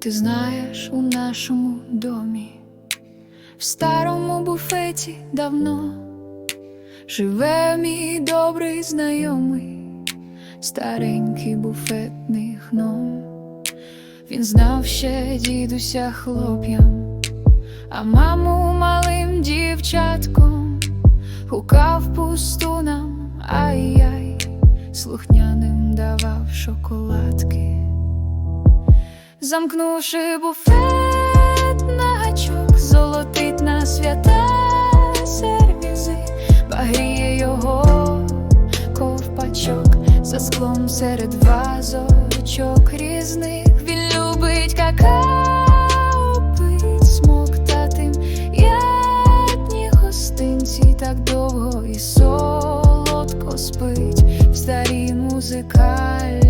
Ти знаєш, у нашому домі, в старому буфеті давно живе мій добрий знайомий, старенький буфетний гном. Він знав ще дідуся хлоп'ям, а маму малим дівчатком гукав пустунам, ай-яй, слухняним давав шоколадки замкнувши буфет на гачок, золотить на свята сервізи, Багріє його ковпачок, за склом серед вазочок різних він любить какао смоктатим ядні гостинці так довго і солодко спить в старій музикалі.